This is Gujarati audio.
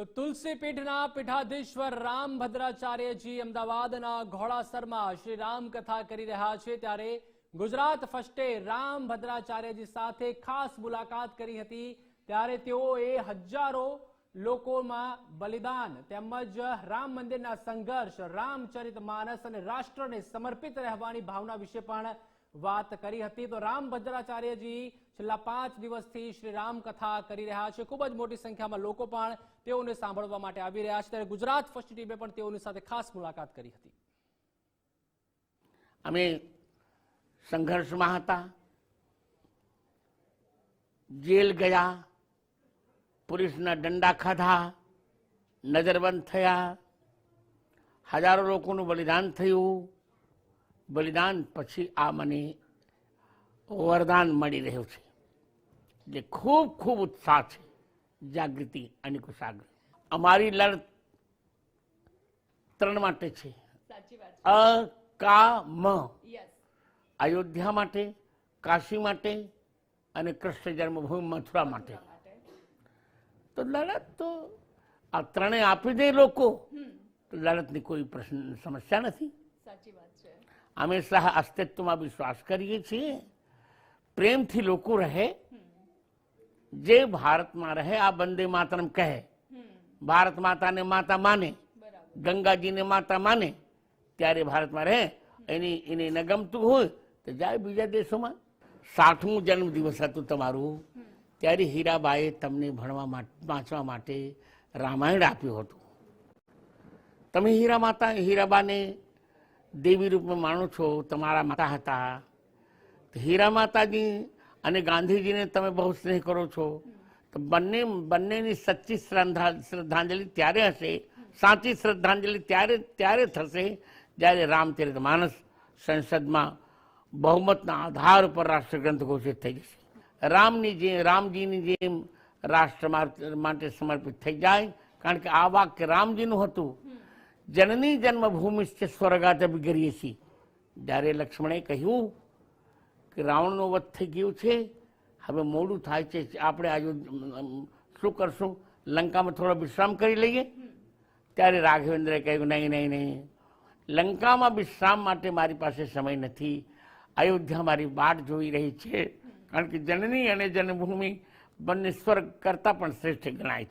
તો તુલસી પીઠના પીઠાધીશ્વર રામ ભદ્રાચાર્યજી અમદાવાદના ઘોડાસરમાં શ્રી રામ કથા કરી રહ્યા છે. ત્યારે ગુજરાત ફર્સ્ટે રામ ભદ્રાચાર્યજી સાથે ખાસ મુલાકાત કરી હતી. ત્યારે તેઓએ હજારો લોકોમાં બલિદાન તેમજ રામ મંદિરના સંઘર્ષ, રામચરિત માનસ અને રાષ્ટ્રને સમર્પિત રહેવાની ભાવના વિશે પણ વાત કરી હતી તો રામ ભદ્રાચાર્યજી છેલ્લા પાંચ દિવસથી શ્રી રામ કથા કરી રહ્યા છે. ખૂબ જ મોટી સંખ્યામાં લોકો પણ તેઓને સાંભળવા માટે આવી રહ્યા છે. ત્યારે ગુજરાત ફર્સ્ટ ટીમે પણ તેઓની સાથે ખાસ મુલાકાત કરી હતી. અમે સંઘર્ષમાં હતા. જેલ ગયા, પોલીસના દંડા ખાધા, નજરબંધ થયા. હજારો લોકોનું બલિદાન થયું. બલિદાન પછી આ મને વરદાન મળી રહ્યું છે. જે ખૂબ ખૂબ ઉત્સાહ છે જાગૃતિ અને કુશાગ્ર. અમારી લડત ત્રણ માટે છે. અ કા મ અયોધ્યા માટે કાશી માટે અને કૃષ્ણ જન્મભૂમિ મથુરા માટે. તો લડત તો આ ત્રણેય આપી દે લોકો. લડતની કોઈ પ્રશ્ન સમસ્યા નથી. સાચી વાત છે. અમે સહ અસ્તિત્વમાં વિશ્વાસ કરીએ છીએ. પ્રેમથી લોકો રહે. જે ભારતમાં રહે આ બંદે માતરમ કહે. ભારત માતાને માતા માને. ગંગાજીને માતા માને. ત્યારે ભારતમાં રહે. એની એને ન ગમતું હોય તો જાય બીજા દેશોમાં. સાઠમું જન્મદિવસ હતું તમારું. ત્યારે હીરાબાએ તમને ભણવા વાંચવા માટે રામાયણ આપ્યું હતું. તમે હીરા માતા હીરાબાને દેવી રૂપમાં માનું છો, તમારા માતા હતા. હીરા માતાજી અને ગાંધીજીને તમે બહુ સ્નેહ કરો છો. તો બંને, બંનેની સચ્ચી શ્રદ્ધા, શ્રદ્ધાંજલિ ત્યારે હશે, સાચી શ્રદ્ધાંજલિ ત્યારે ત્યારે થશે જ્યારે રામચરિત માનસ સંસદમાં બહુમતના આધાર ઉપર રાષ્ટ્રગ્રંથ ઘોષિત થઈ જશે. રામની જે, રામજીની જેમ રાષ્ટ્ર માટે સમર્પિત થઈ જાય, કારણ કે આ વાક્ય રામજીનું હતું. જનની જન્મભૂમિ છે સ્વર્ગાત કરીએ છીએ જ્યારે લક્ષ્મણે કહ્યું કે રાવણનો વધ થઈ ગયું છે, હવે મોડું થાય છે, આપણે આજુ શું કરશું? લંકામાં થોડો વિશ્રામ કરી લઈએ? ત્યારે રાઘવેન્દ્રએ કહ્યું, નહીં નહીં નહીં. લંકામાં વિશ્રામ માટે મારી પાસે સમય નથી. અયોધ્યા મારી વાટ જોઈ રહી છે. કારણ કે જનની અને જન્મભૂમિ બંને સ્વર્ગ કરતાં પણ શ્રેષ્ઠ ગણાય છે.